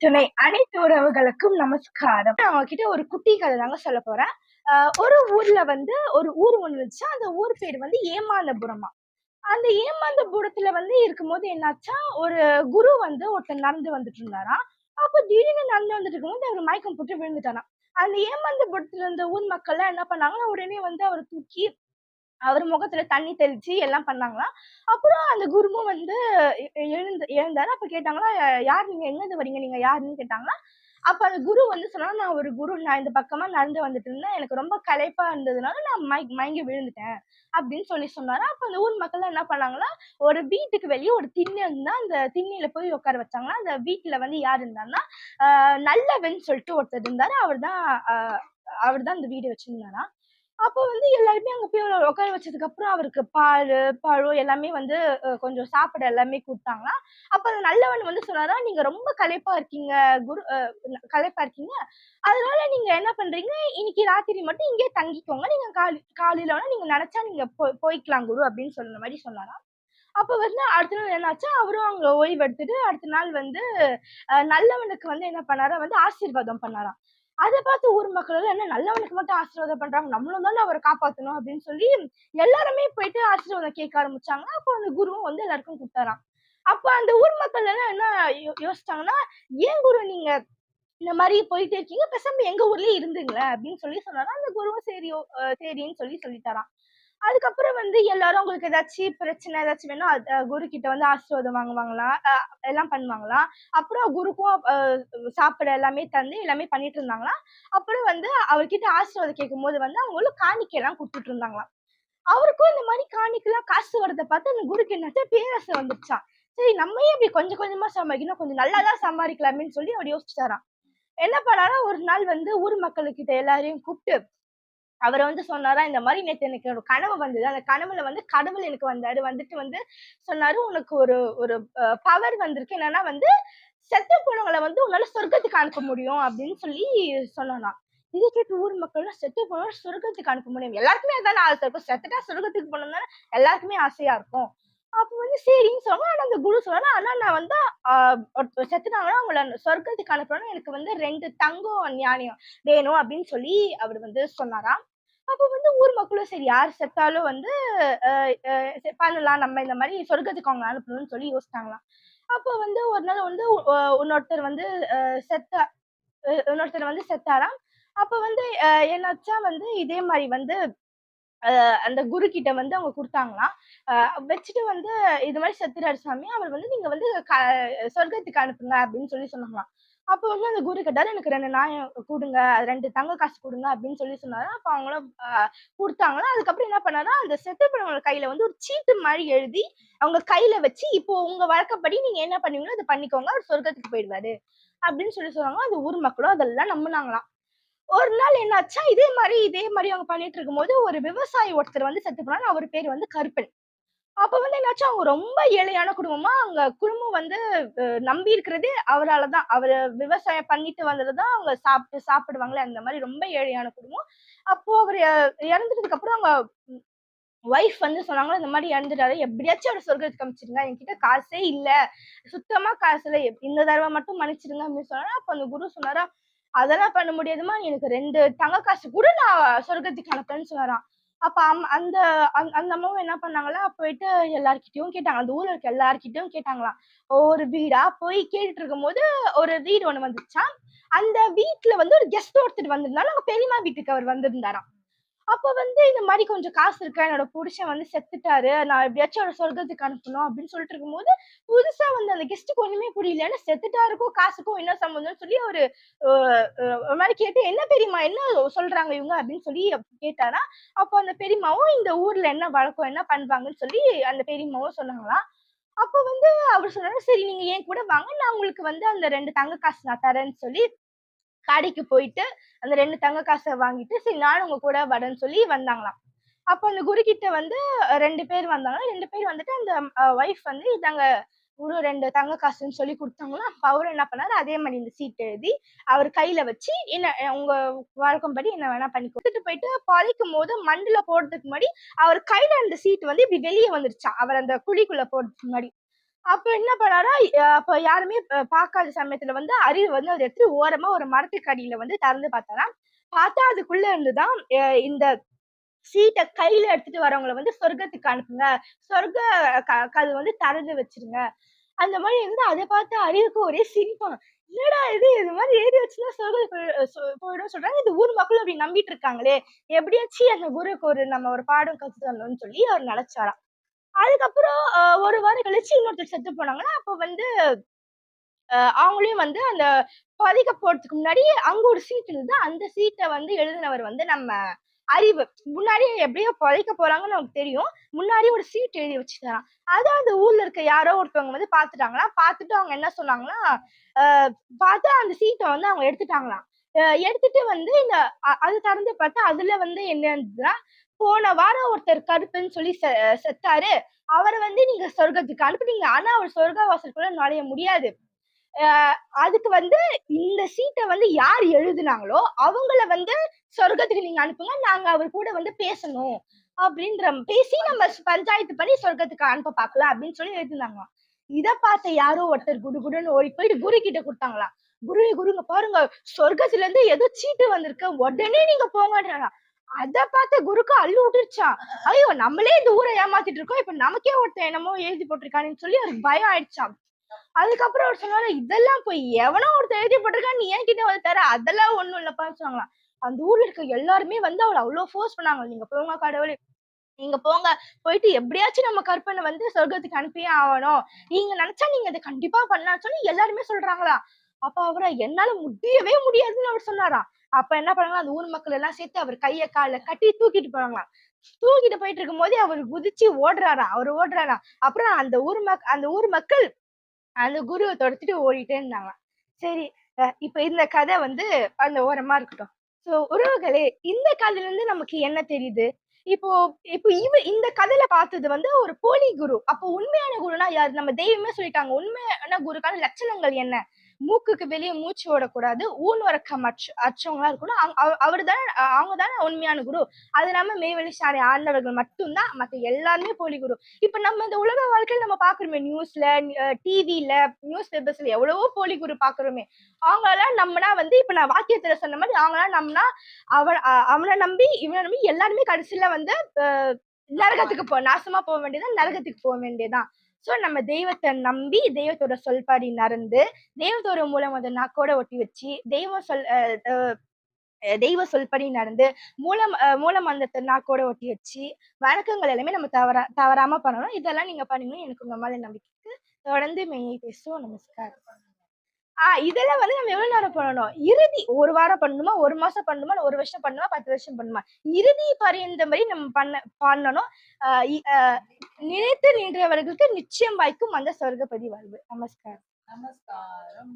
துணை அனைத்து உறவுகளுக்கும் நமஸ்காரம். நான் உங்ககிட்ட ஒரு குட்டி கதை தாங்க சொல்ல போறேன். ஆஹ் ஒரு ஊர்ல வந்து ஒரு ஊர் ஒண்ணு வச்சு அந்த ஊர் பேர் வந்து ஏமாந்தபுரமா. அந்த ஏமாந்தபுரத்துல வந்து இருக்கும்போது என்னாச்சா ஒரு குரு வந்து ஒருத்தர் நடந்து வந்துட்டு இருந்தாராம் அப்ப திடீர்னு நடந்து வந்துட்டு இருக்கும்போது அவர் மயக்கம் போட்டு விழுந்துட்டாராம். அந்த ஏமாந்தபுரத்துல இருந்த ஊர் மக்கள் எல்லாம் என்ன பண்ணாங்கன்னா உடனே வந்து அவர் தூக்கி அவர் முகத்துல தண்ணி தெளிச்சு எல்லாம் பண்ணாங்களாம் அப்புறம் அந்த குருமு வந்து எழுந்து எழுந்தாரு. அப்ப கேட்டாங்களா யார் நீங்க? எங்கிருந்து வரீங்க? நீங்க யாருன்னு? கேட்டாங்களா. அப்ப அந்த குரு வந்து சொன்னா நான் ஒரு குரு நான் இந்த பக்கமா நடந்து வந்துட்டு இருந்தேன். எனக்கு ரொம்ப களைப்பா இருந்ததுனால நான் மய மயங்கி விழுந்துட்டேன். அப்படின்னு சொல்லி சொன்னாரு. அப்ப அந்த ஊர் மக்கள் என்ன பண்ணாங்களா ஒரு வீட்டுக்கு வெளியே ஒரு திண்ணை இருந்தா அந்த திண்ணில போய் உட்கார வச்சாங்களா. அந்த வீட்டுல வந்து யார் இருந்தாருன்னா நல்லவன் சொல்லிட்டு ஒருத்தர் இருந்தாரு. அவர் தான் அவர் தான் இந்த வீடு வச்சிருந்தாரா அப்போ வந்து எல்லாருமே அங்க போய் உட்கார வச்சதுக்கு அப்புறம் அவருக்கு பால் பழம் எல்லாமே வந்து கொஞ்சம் சாப்பிட எல்லாமே கொடுத்தாங்க அப்ப அந்த நல்லவன் வந்து சொன்னாரா நீங்க ரொம்ப களைப்பா இருக்கீங்க குரு களைப்பா இருக்கீங்க. அதனால நீங்க என்ன பண்றீங்க? இன்னைக்கு ராத்திரி மட்டும் இங்கே தங்கிக்கோங்க. நீங்க காலி காலையில வேணா நீங்க நினைச்சா நீங்க போய் போய்க்கலாம் குரு அப்படின்னு சொன்ன மாதிரி சொன்னாராம். அப்ப வந்து அடுத்த நாள் என்னாச்சு? அவரும் அவங்க ஓய்வு எடுத்துட்டு அடுத்த நாள் வந்து நல்லவனுக்கு வந்து என்ன பண்ணாரா வந்து ஆசீர்வாதம் பண்ணாராம். அதை பார்த்து ஊர் மக்கள் எல்லாம் என்ன நல்லவனுக்கு மட்டும் ஆசீர்வாதம் பண்றாங்க நம்மளும் தானே அவரை காப்பாத்தணும் அப்படின்னு சொல்லி எல்லாருமே போயிட்டு ஆசீர்வாதம் கேட்க ஆரம்பிச்சாங்க. அப்போ அந்த குருவும் வந்து எல்லாருக்கும் கொடுத்தாராம். அப்ப அந்த ஊர் மக்கள் எல்லாம் என்ன யோ- யோசிச்சாங்கன்னா ஏன் குரு நீங்க இந்த மாதிரி போயிட்டே இருக்கீங்க? பெசம்பு எங்க ஊர்லயே இருந்துங்களேன் அப்படின்னு சொல்லி சொன்னாரா அந்த குருவும் சரி சரின்னு சொல்லி சொல்லிட்டாராம் அதுக்கப்புறம் வந்து எல்லாரும் உங்களுக்கு ஏதாச்சும் பிரச்சனை ஏதாச்சும் வேணும் குரு கிட்ட வந்து ஆசீர்வாதம் வாங்குவாங்களாம் எல்லாம் பண்ணுவாங்களாம் அப்புறம் குருக்கும் சாப்பிட எல்லாமே தந்து எல்லாமே பண்ணிட்டு இருந்தாங்களாம் அப்புறம் வந்து அவர்கிட்ட ஆசீர்வாதம் கேட்கும் போது வந்து அவங்களும் காணிக்கை எல்லாம் கொடுத்துட்டு இருந்தாங்களாம். அவருக்கும் இந்த மாதிரி காணிக்கெல்லாம் காசு வரதை பார்த்து அந்த குருக்கு என்னாச்சு பேராசை வந்துருச்சான் சரி நம்மையே அப்படி இப்படி கொஞ்சம் கொஞ்சமா சம்பாதிக்கணும்? கொஞ்சம் நல்லா தான் சம்பாதிக்கலாமேன்னு சொல்லி அவர் யோசிச்சாராம். என்ன பண்ணாரா ஒரு நாள் வந்து ஊர் மக்களுக்கிட்ட எல்லாரையும் கூப்பிட்டு அவர் வந்து சொன்னாரா இந்த மாதிரி நேற்று எனக்கு ஒரு கனவு வந்தது. அந்த கனவுல வந்து கடவுள் எனக்கு வந்தாரு. வந்துட்டு வந்து சொன்னாரு உனக்கு ஒரு ஒரு பவர் வந்திருக்கு. என்னன்னா வந்து செத்த போனவங்களை வந்து உன்னால சொர்க்கத்துக்கு அனுப்ப முடியும் அப்படின்னு சொல்லி சொன்னாராம் இதை கேட்டு ஊர் மக்கள்லாம் செத்து போனவங்க சொர்க்கத்துக்கு அனுப்ப முடியும். எல்லாருக்குமே அதான ஆசை இருக்கும். செத்துட்டா சொர்க்கத்துக்கு போனோம் தானே எல்லாருக்குமே ஆசையா இருக்கும். அப்ப வந்து சரின்னு சொன்னா ஆனா அந்த குரு சொன்னாரு ஆனா நான் வந்து ஒருத்தர் செத்துட்டாங்கன்னா அவங்கள சொர்க்கத்துக்கு அனுப்பணும் எனக்கு வந்து ரெண்டு தங்கம் ஞானியம் வேணும் அப்படின்னு சொல்லி அவர் வந்து சொன்னாராம் அப்போ வந்து ஊர் மக்களும் சரி யார் செத்தாலும் வந்து ஆஹ் சரி, பண்ணலாம் நம்ம இந்த மாதிரி சொர்க்கத்துக்கு அவங்க அனுப்பணும்னு சொல்லி யோசிச்சாங்களாம். அப்போ வந்து ஒரு நாள் வந்து இன்னொருத்தர் வந்து ஆஹ் செத்த இன்னொருத்தர் வந்து செத்தாராம். அப்ப வந்து என்னாச்சா வந்து இதே மாதிரி வந்து ஆஹ் அந்த குரு கிட்ட வந்து அவங்க கொடுத்தாங்களாம். ஆஹ் வச்சுட்டு வந்து இது மாதிரி செத்துறாரு சாமி அவர் வந்து நீங்க வந்து க- சொர்க்கத்துக்கு அனுப்புங்க அப்படின்னு சொல்லி சொன்னாங்களாம். அப்போ வந்து அந்த குரு கேட்டாரு எனக்கு ரெண்டு நாயம் கொடுங்க ரெண்டு தங்க காசு கொடுங்க அப்படின்னு சொல்லி சொன்னாரு. அப்ப அவங்களும் கொடுத்தாங்களா அதுக்கப்புறம் என்ன பண்ணாரா அந்த செத்து போனவங்க கையில வந்து ஒரு சீட்டு மாதிரி எழுதி அவங்க கையில வச்சு இப்போ உங்க வழக்கப்படி நீங்க என்ன பண்ணுவீங்களோ அதை பண்ணிக்கோங்க அவர் சொர்க்கத்துக்கு போயிடுவாரு அப்படின்னு சொல்லி சொன்னாங்க. அந்த ஊர் மக்களும் அதெல்லாம் நம்பினாங்களாம். ஒரு நாள் என்னாச்சா இதே மாதிரி இதே மாதிரி அவங்க பண்ணிட்டு இருக்கும்போது ஒரு விவசாயி ஒருத்தர் வந்து செத்து போனாரு. அவர் பேர் வந்து கருப்பன். அப்ப வந்து என்னாச்சு? அவங்க ரொம்ப ஏழையான குடும்பமா அவங்க குடும்பம் வந்து நம்பி இருக்கிறதே அவரால தான். அவர் விவசாயம் பண்ணிட்டு வந்ததுதான் அவங்க சாப்பிட்டு சாப்பிடுவாங்களே அந்த மாதிரி ரொம்ப ஏழையான குடும்பம். அப்போ அவர் இறந்துட்டதுக்கு அப்புறம் அவங்க ஒய்ஃப் வந்து சொன்னாங்களோ இந்த மாதிரி இறந்துட்டாரு எப்படியாச்சும் அவர் சொர்க்கத்துக்கு அமைச்சிருங்க. என்கிட்ட காசே இல்ல. சுத்தமா காசு இல்ல. இந்த தடவை மட்டும் மன்னிச்சிருங்க அப்படின்னு சொன்னாரு. அப்ப அந்த குரு சொன்னாரா அதெல்லாம் பண்ண முடியாதுமா எனக்கு ரெண்டு தங்க காசு கூட நான் சொர்க்கத்துக்கு அனுப்புறேன்னு சொன்னாராம். அப்ப அம் அந்த அந்த அந்த அம்மாவும் என்ன பண்ணாங்களா? போயிட்டு எல்லார்கிட்டயும் கேட்டாங்க. அந்த ஊர்ல இருக்க எல்லார்கிட்டயும் கேட்டாங்களாம். ஒவ்வொரு வீடா? போய் கேட்டுட்டு இருக்கும்போது ஒரு வீடு ஒண்ணு வந்துச்சா அந்த வீட்டுல வந்து ஒரு கெஸ்ட் ஒருத்தர் வந்திருந்தாலும் அவங்க பெரியம்மா வீட்டுக்கு அவர் வந்திருந்தாராம். அப்ப வந்து இந்த மாதிரி கொஞ்சம் காசு இருக்கா? என்னோட புருஷன் வந்து செத்துட்டாரு. நான் எப்படியாச்சும் அவரை சொர்க்கத்துக்கு அனுப்பணும் அப்படின்னு சொல்லிட்டு இருக்கும்போது புதுசா வந்து அந்த கெஸ்ட்டுக்கு ஒண்ணுமே புரியல. ஏன்னா செத்துட்டாருக்கும் காசுக்கும் என்ன சம்பந்தம்னு சொல்லி ஒரு ஒரு மாதிரி கேட்டு என்ன பெரியம்மா என்ன சொல்றாங்க இவங்க? அப்படின்னு சொல்லி கேட்டாரா? அப்போ அந்த பெரியம்மாவும் இந்த ஊர்ல என்ன வழக்கம் என்ன பண்ணுவாங்கன்னு சொல்லி அந்த பெரியம்மாவும் சொன்னாங்களாம் அப்போ வந்து அவர் சொன்னாரு சரி நீங்க ஏன் கூட வாங்க. நான் உங்களுக்கு வந்து அந்த ரெண்டு தங்க காசு நான் தரேன்னு சொல்லி கடைக்கு போயிட்டு அந்த ரெண்டு தங்க காசை வாங்கிட்டு சரி நானும் உங்க கூட வரேன்னு சொல்லி வந்தாங்களாம். அப்போ அந்த குரு கிட்ட வந்து ரெண்டு பேர் வந்தாங்க ரெண்டு பேர் வந்துட்டு அந்த ஒய்ஃப் வந்து இதாங்க ஒரு ரெண்டு தங்க காசுன்னு சொல்லி கொடுத்தாங்களா அப்போ அவர் என்ன பண்ணாரு? அதே மாதிரி இந்த சீட் எழுதி அவர் கையில வச்சு என்ன அஹ், உங்க வழக்கம்படி என்ன வேணா பண்ணி கொடுத்துட்டு போயிட்டு பழைக்கும் போது மண்ணுல போடுறதுக்கு முன்னாடி அவர் கையில இருந்த சீட் வந்து இப்படி வெளியே வந்துருச்சா அவர் அந்த குழிக்குள்ள போடுறதுக்கு முன்னாடி. அப்ப என்ன பண்ணாரா அப்ப யாருமே பார்க்காத சமயத்துல வந்து அறிவு வந்து அதை எடுத்து ஓரமா ஒரு மரத்துக்கடியில வந்து திறந்து பார்த்தாராம் பார்த்தா அதுக்குள்ள இருந்துதான் இந்த சீட்டை கையில எடுத்துட்டு வரவங்களை வந்து சொர்க்கத்துக்கு அனுப்புங்க. சொர்க்க க- வந்து திறந்து வச்சிருங்க. அந்த மாதிரி இருந்து அதை பார்த்து அறிவுக்கு ஒரே சிரிப்பாங்க. என்னடா இது? இது மாதிரி எழுதி வச்சுன்னா சொர்க்கத்துக்கு போயிடும் சொல்றாங்க. இந்த ஊர் மக்களும் அப்படி நம்பிட்டு இருக்காங்களே. எப்படியாச்சும் அந்த குருக்கு ஒரு நம்ம ஒரு பாடம் கத்து தரணும்னு சொல்லி அவர் நினைச்சாராம். அதுக்கப்புறம் ஒரு வாரம் கழிச்சு இன்னொருத்தர் செத்து போனாங்கன்னா அப்ப வந்து அவங்களையும் வந்து அந்த பதிக்க போறதுக்கு முன்னாடி அங்க ஒரு சீட் இருந்தது. அந்த சீட்டை வந்து எழுதினவர் வந்து நம்ம அறிவு. முன்னாடி எப்படியோ புதைக்க போறாங்கன்னு நமக்கு தெரியும். முன்னாடி ஒரு சீட் எழுதி வச்சுட்டாராம். அதை அந்த ஊர்ல இருக்க யாரோ ஒருத்தவங்க வந்து பாத்துட்டாங்களா பார்த்துட்டு அவங்க என்ன சொன்னாங்கன்னா பார்த்தா அந்த சீட்டை வந்து அவங்க எடுத்துட்டாங்களாம். எடுத்துட்டு வந்து இந்த அ- அது திறந்து பார்த்தா அதுல வந்து என்ன இருந்ததுன்னா போன வாரம் ஒருத்தர் கருப்புன்னு சொல்லி செ- செத்தாரு. அவரை வந்து நீங்க சொர்க்கத்துக்கு அனுப்புனீங்க. ஆனா அவர் சொர்க்கவாசலுக்குள்ள நுழைய முடியாது. அதுக்கு வந்து இந்த சீட்டை வந்து யார் எழுதுனாங்களோ அவங்கள வந்து சொர்க்கத்துக்கு நீங்க அனுப்புங்க. நாங்க அவர் கூட வந்து பேசணும். அப்படின்ற பேசி நம்ம பஞ்சாயத்து பண்ணி சொர்க்கத்துக்கு அனுப்ப பார்க்கலாம் அப்படின்னு சொல்லி எழுதினாங்க இதை பார்த்த யாரோ ஒருத்தர் குடு குடுன்னு ஓடி போயிட்டு குரு கிட்ட கொடுத்தாங்களாம். குரு குருங்க பாருங்க. சொர்க்கத்துல இருந்து ஏதோ சீட்டு வந்திருக்கு. உடனே நீங்க போங்கன்றாங்க அத பார்த்த குருக்கு அள்ளு விட்டுருச்சான் ஐயோ நம்மளே இந்த ஊரை ஏமாத்திட்டு இருக்கோம். இப்ப நமக்கே ஒருத்தன் என்னமோ எழுதி போட்டிருக்கான்னு சொல்லி அவருக்கு பயம் ஆயிடுச்சான் அதுக்கப்புறம் அவர் சொன்னாரு இதெல்லாம் போய் எவனோ ஒருத்தர் எழுதி போட்டிருக்கான். நீ ஏன் கிட்ட வந்து தர அதெல்லாம் ஒண்ணும் இல்லப்பான்னு சொன்னாங்களாம் அந்த ஊர்ல இருக்க எல்லாருமே வந்து அவளை அவ்வளவு ஃபோர்ஸ் பண்ணாங்க. நீங்க போங்க கடவுளே. நீங்க போங்க. போயிட்டு எப்படியாச்சும் நம்ம கற்பனை வந்து சொர்க்கத்துக்கு அனுப்பியே ஆகணும். நீங்க நினைச்சா நீங்க இதை கண்டிப்பா பண்ணலாம்னு சொல்லி எல்லாருமே சொல்றாங்களா? அப்ப அவரை என்னால முடியவே முடியாதுன்னு அவர் சொன்னாராம் அப்ப என்ன பண்ணாங்க அந்த ஊர் மக்கள் எல்லாம் சேர்த்து அவர் கைய கால கட்டி தூக்கிட்டு போறாங்களாம் தூக்கிட்டு போயிட்டு இருக்கும் போதே அவர் குதிச்சு ஓடுறாராம் அவர் ஓடுறாராம் அப்புறம் அந்த ஊர் மக் அந்த ஊர் மக்கள் அந்த குருவை தொடச்சிட்டு ஓடிட்டே இருந்தாங்க சரி இப்ப இந்த கதை வந்து அந்த ஓரமா இருக்கட்டும். சோ உறவுகளே இந்த கதையில இருந்து நமக்கு என்ன தெரியுது? இப்போ இப்போ இவ இந்த கதையில பார்த்தது வந்து ஒரு போலி குரு. அப்போ உண்மையான குருனா யார்? நம்ம தெய்வமே சொல்லிட்டாங்க. உண்மையான குருக்கான லட்சணங்கள் என்ன? மூக்குக்கு வெளியே மூச்சு ஓடக்கூடாது ஊன் உறக்கம் அச்ச அச்சவங்களா இருக்கணும். அவர் தானே அவங்க தானே உண்மையான குரு. அது இல்லாம மேவெளி சாலை ஆண்டவர்கள் மட்டும்தான் மத்த எல்லாருமே போலி குரு. இப்ப நம்ம இந்த உலக வாழ்க்கையில நம்ம பாக்குறோமே நியூஸ்ல டிவில நியூஸ் பேப்பர்ஸ்ல எவ்வளவோ போலி குரு பாக்குறோமே. அவங்களால நம்மனா வந்து இப்ப நான் வாக்கியத்துல சொன்ன மாதிரி அவங்களாம் நம்பினா அவன் அவனை நம்பி இவனை நம்பி எல்லாருமே கடைசியில வந்து நரகத்துக்கு போ நாசமா போக வேண்டியதான் நரகத்துக்கு போக வேண்டியதான் சோ நம்ம தெய்வத்தை நம்பி தெய்வத்தோட சொல்பாடி நடந்து தெய்வத்தோட மூலம் அதை நாக்கோட ஒட்டி வச்சு தெய்வம் சொல் தெய்வ சொல்படி நடந்து மூலம் அஹ், மூலம் அந்த நாக்கோட ஒட்டி வச்சு வணக்கங்கள் எல்லாமே நம்ம தவறா தவறாம பண்ணணும். இதெல்லாம் நீங்க பண்ணீங்கன்னா எனக்கு உங்க மேல நம்பிக்கைக்கு தொடர்ந்து மெய்யை பேசுவோம். நமஸ்காரம். ஆஹ் இதெல்லாம் வந்து நம்ம எவ்வளவு நேரம் பண்ணணும்? இறுதி ஒரு வாரம் பண்ணணுமா? ஒரு மாசம் பண்ணணுமா? ஒரு வருஷம் பண்ணணுமா? பத்து வருஷம் பண்ணணுமா? இறுதி பரியந்த மாதிரி நம்ம பண்ண பண்ணணும். ஆஹ் நினைத்து நின்றவர்களுக்கு நிச்சயம் வாய்க்கும் அந்த சொர்க்கப்பதி வாழ்வு. நமஸ்காரம். நமஸ்காரம்.